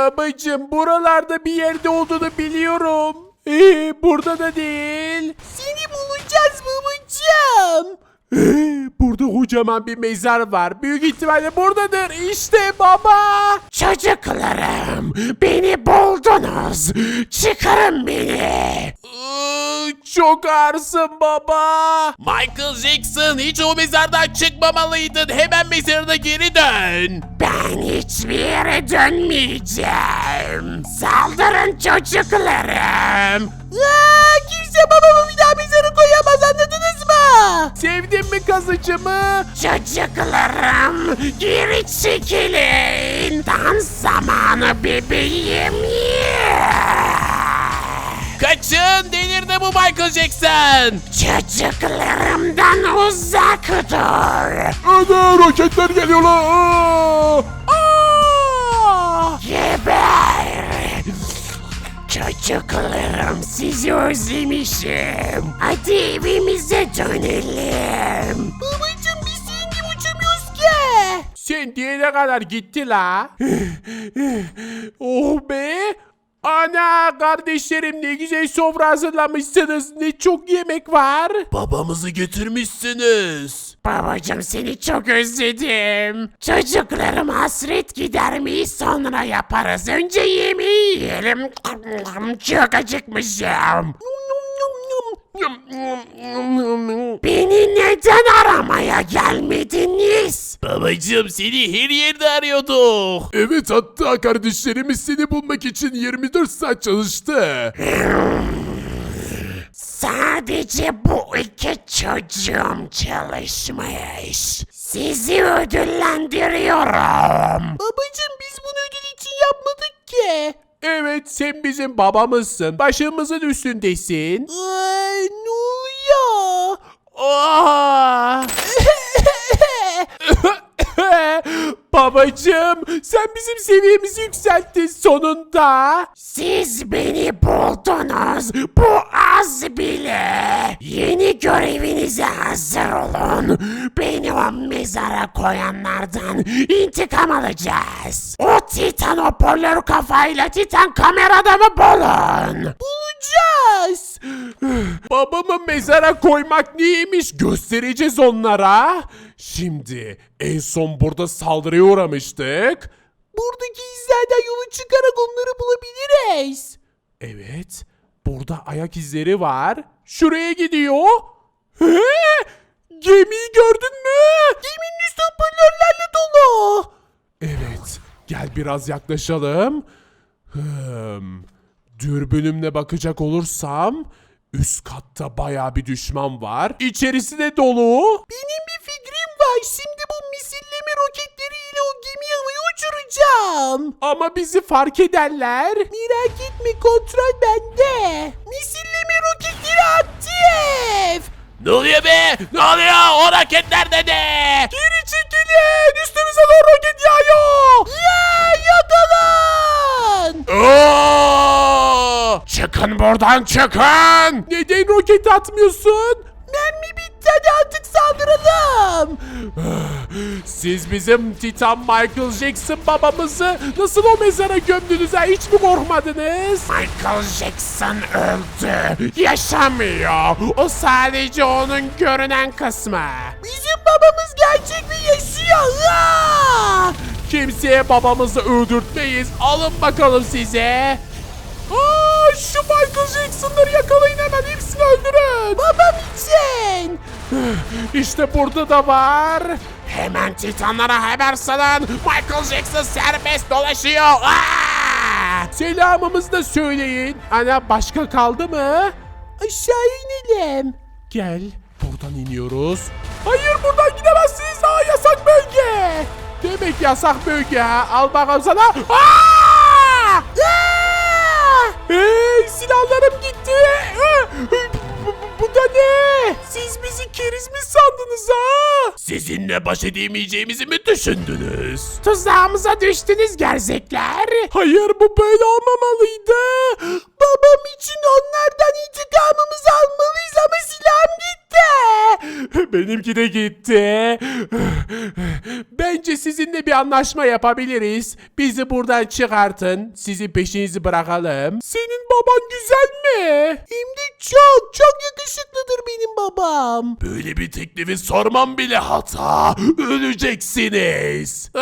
Babacım buralarda bir yerde olduğunu biliyorum. Ee, burada da değil. Seni bulacağız babacığım. Ee, burada kocaman bir mezar var. Büyük ihtimalle buradadır. İşte baba. Çocuklarım beni buldunuz. Çıkarın beni. Çok ağırsın baba. Michael Jackson hiç o mezardan çıkmamalıydın. Hemen mezarına geri dön. Ben hiçbir yere dönmeyeceğim. Saldırın çocuklarım. Aa, kimse babamı bir daha mı? Sevdin mi kazıcımı? Çocuklarım geri çekilin. Dans zamanı bebeğim. Kaçın delirdi bu Michael Jackson. Çocuklarımdan uzak dur. Ana roketler geliyorlar. Aa! Geber. Çocuklarım sizi özlemişim. Hadi evimize dönelim. Babacığım biz senin gibi uçamıyoruz ki. Sen diyene kadar gitti la. oh be. Ana kardeşlerim ne güzel sofra hazırlamışsınız. Ne çok yemek var. Babamızı götürmüşsünüz. Babacım seni çok özledim. Çocuklarım hasret gidermeyi sonra yaparız. Önce yemeği yiyelim. Çok acıkmışım. Beni neden aramaya gelmediniz? Babacım seni her yerde arıyorduk. Evet hatta kardeşlerimiz seni bulmak için 24 saat çalıştı. Sadece bu iki çocuğum çalışmış. Sizi ödüllendiriyorum. Babacığım biz bunu ödül için yapmadık ki. Evet sen bizim babamızsın. Başımızın üstündesin. Aa! Babacım sen bizim seviyemizi yükselttin sonunda. Siz beni buldunuz. Bu az bile. Yeni görevinize hazır olun. Beni o mezara koyanlardan intikam alacağız. O titan hoparlör kafayla titan kamera adamı bulun. Bulacağız. Babamı mezara koymak neymiş göstereceğiz onlara. Şimdi en son burada saldırıya uğramıştık. Buradaki izlerden yola çıkarak onları bulabiliriz. Evet, burada ayak izleri var. Şuraya gidiyor. He? Gemiyi gördün mü? Geminin üstü hoparlörlerle dolu. Evet, gel biraz yaklaşalım. Hmm, dürbünümle bakacak olursam üst katta baya bir düşman var. İçerisi de dolu. Benim bir fikrim var. Şimdi bu misilleme roketleriyle o gemiyi havaya uçuracağım. Ama bizi fark ederler. Merak etme kontrol bende. Misilleme roketleri aktif. Ne oluyor be? Ne oluyor? O raketler dedi. Geri çekilin! Üstümüze doğru roket yağıyor! Ya yakalan. Oo! Çıkın buradan çıkın! Neden roket atmıyorsun? Mermi bitti hadi artık saldıralım. Siz bizim Titan Michael Jackson babamızı nasıl o mezara gömdünüz ha? Hiç mi korkmadınız? Michael Jackson öldü. Yaşamıyor. O sadece onun görünen kısmı. Bizim babamız gerçek ve yaşıyor. Ya. Kimseye babamızı öldürtmeyiz. Alın bakalım size. Aa, Jackson'ları yakalayın hemen hepsini öldürün. Babam için. İşte burada da var. Hemen Titanlara haber salın. Michael Jackson serbest dolaşıyor. Aa! Selamımızı da söyleyin. Ana başka kaldı mı? Aşağı inelim. Gel. Buradan iniyoruz. Hayır buradan gidemezsiniz. Aa yasak bölge. Demek yasak bölge ha. Al bakalım sana. Aa! Aa! Silahlarım gitti. Bu da ne? Siz bizi keriz mi sandınız ha? Sizinle baş edemeyeceğimizi mi düşündünüz? Tuzağımıza düştünüz gerzekler. Hayır bu böyle olmamalıydı. Babam için onlardan intikamımızı almalıyız ama silahım gitti. Benimki de gitti. Bence sizinle bir anlaşma yapabiliriz. Bizi buradan çıkartın. Sizin peşinizi bırakalım. Senin baban güzel mi? Hem de çok çok yakışıklıdır benim babam. Böyle bir teklifi sormam bile hata. Öleceksiniz.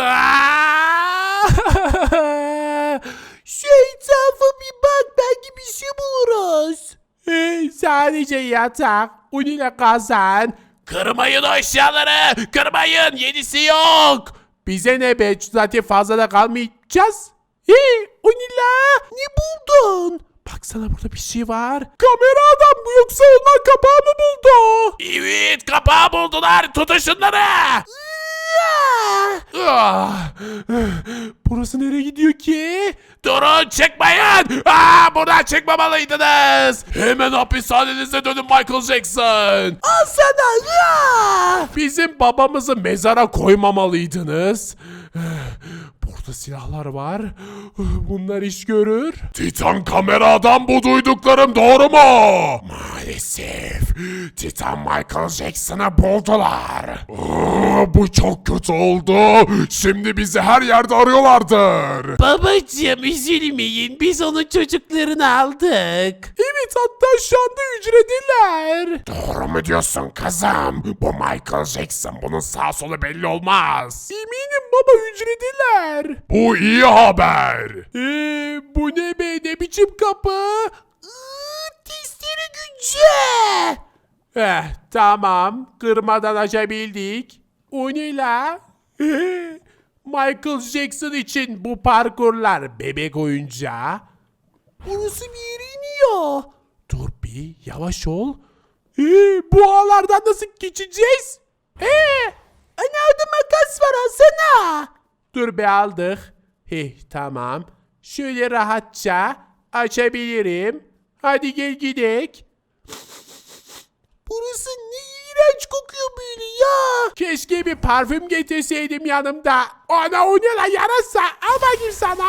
Şu bir bak belki bir şey buluruz. Sadece yatak, un ile kazan. Kırmayın o eşyaları. Kırmayın. Yenisi yok. Bize ne be zaten fazla da kalmayacağız. Hey Unila. Ne buldun? Baksana burada bir şey var. Kamera adam bu yoksa onlar kapağı mı buldu? Evet kapağı buldular. Tutun şunları. Ah, Burası nereye gidiyor ki? Durun çıkmayın. Aa, buradan çıkmamalıydınız. Hemen hapishanenize dönün Michael Jackson. Al sana. Ah! Bizim babamızı mezara koymamalıydınız. Burada silahlar var. Bunlar iş görür. Titan kamera adam bu duyduklarım doğru mu? Maalesef. Titan Michael Jackson'ı buldular. Aa, bu çok kötü oldu. Şimdi bizi her yerde arıyorlardır. Babacığım üzülmeyin biz onun çocuklarını aldık. Evet hatta şu anda hücredeler. Doğru mu diyorsun kızım? Bu Michael Jackson. Bunun sağ solu belli olmaz. Eminim baba hücredeler. Bu iyi haber. Ee, bu ne be ne biçim kapı? Testere gücü. Eh tamam kırmadan açabildik. O ne la? Eh, Michael Jackson için bu parkurlar bebek oyuncağı. Burası bir yere iniyor. Dur bir yavaş ol. Ee, bu ağlardan nasıl geçeceğiz? Ee, Ana var alsana. dur be aldık. Heh tamam. Şöyle rahatça açabilirim. Hadi gel gidek. Burası ne iğrenç kokuyor böyle ya. Keşke bir parfüm getirseydim yanımda. Ana o ne lan yarasa? Al bakayım sana.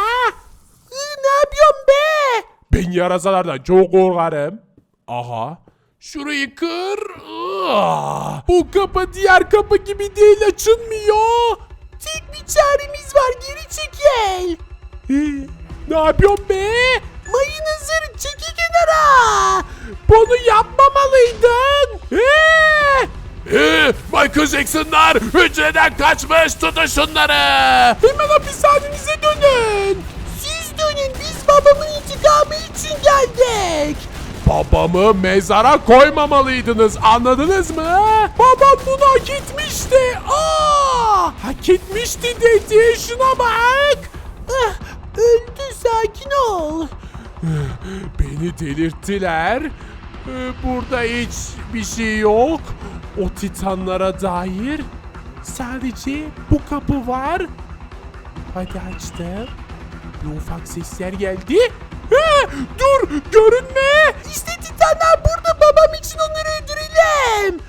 Ne yapıyorsun be? Ben yarasalardan çok korkarım. Aha. Şurayı kır. Ah! Bu kapı diğer kapı gibi değil açılmıyor. Tek bir çaremiz var geri çekil. Ne yapıyorsun be? Mayın hazır çekil kenara. Bunu yapmamalıydın. Ee! Ee, Michael Jackson'lar hücreden kaçmış. Tutun şunları. Hemen hapishanenize dönün. Babamı mezara koymamalıydınız anladınız mı? Babam bunu hak etmişti. Aa! Hak etmişti dedi şuna bak. Ah, öldü sakin ol. Beni delirttiler. Ee, Burada hiç bir şey yok. O titanlara dair sadece bu kapı var. Hadi açtım. Bir ufak sesler geldi. Dur görünme. İşte titanlar burada babam için onları öldürelim.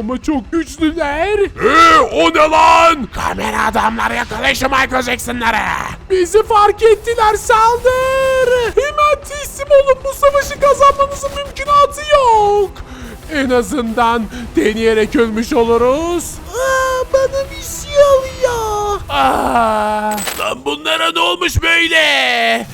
Ama çok güçlüler. Ee, o ne lan? Kamera adamlar yakalayın şu Michael Jackson'ları. Bizi fark ettiler saldır. Hemen teslim olun bu savaşı kazanmanızın mümkünatı yok. En azından deneyerek ölmüş oluruz. Aa, bana bir şey oluyor. Ah, Lan bunlara ne olmuş böyle?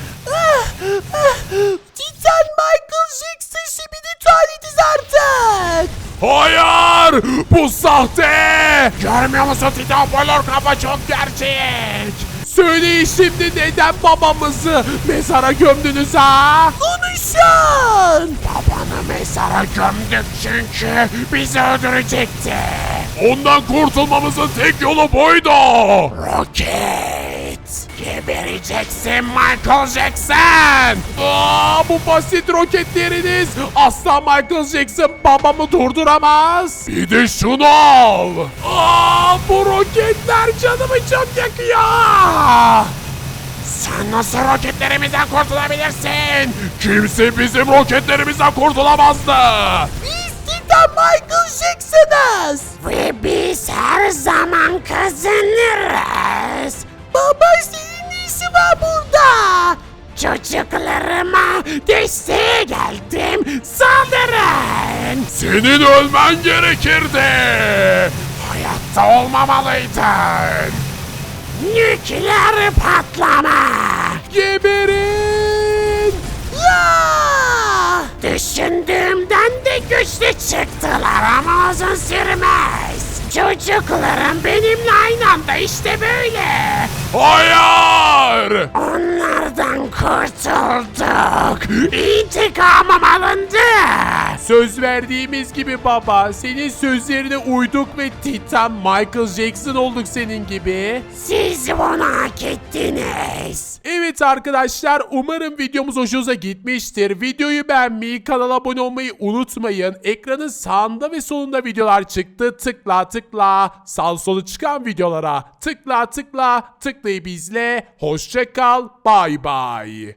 Artık. Hayır! Bu sahte! Görmüyor musun Titan kafa çok gerçek! söyleyin şimdi neden babamızı mezara gömdünüz ha? Konuşun. Babanı mezara gömdük çünkü bizi öldürecekti. Ondan kurtulmamızın tek yolu buydu. Roket! Gebereceksin Michael Jackson! Aa, bu basit roketleriniz asla Michael Jackson babamı durduramaz. Bir de şunu al! Aa, bu roketler canımı çok yakıyor. Sen nasıl roketlerimizden kurtulabilirsin? Kimse bizim roketlerimizden kurtulamazdı. Biz Titan Michael Jackson'ız. Ve biz her zaman kazanırız. Baba senin ne işi var burada? Çocuklarıma desteğe geldim. Saldırın! Senin ölmen gerekirdi. Hayatta olmamalıydın. Nükleer patlama. Geberin. Ya! Düşündüğümden de güçlü çıktılar ama uzun sürmez. Çocuklarım benimle aynı anda işte böyle. Hayır. Onlardan kurtulduk. İntikamım alındı. Söz verdiğimiz gibi baba. Senin sözlerine uyduk ve Titan Michael Jackson olduk senin gibi. Siz bunu hak ettiniz. Evet arkadaşlar umarım videomuz hoşunuza gitmiştir. Videoyu beğenmeyi, kanala abone olmayı unutmayın. Ekranın sağında ve solunda videolar çıktı. Tıkla tıkla sağ solu çıkan videolara tıkla tıkla tıklayıp izle. Hoşça kal. Bay bay.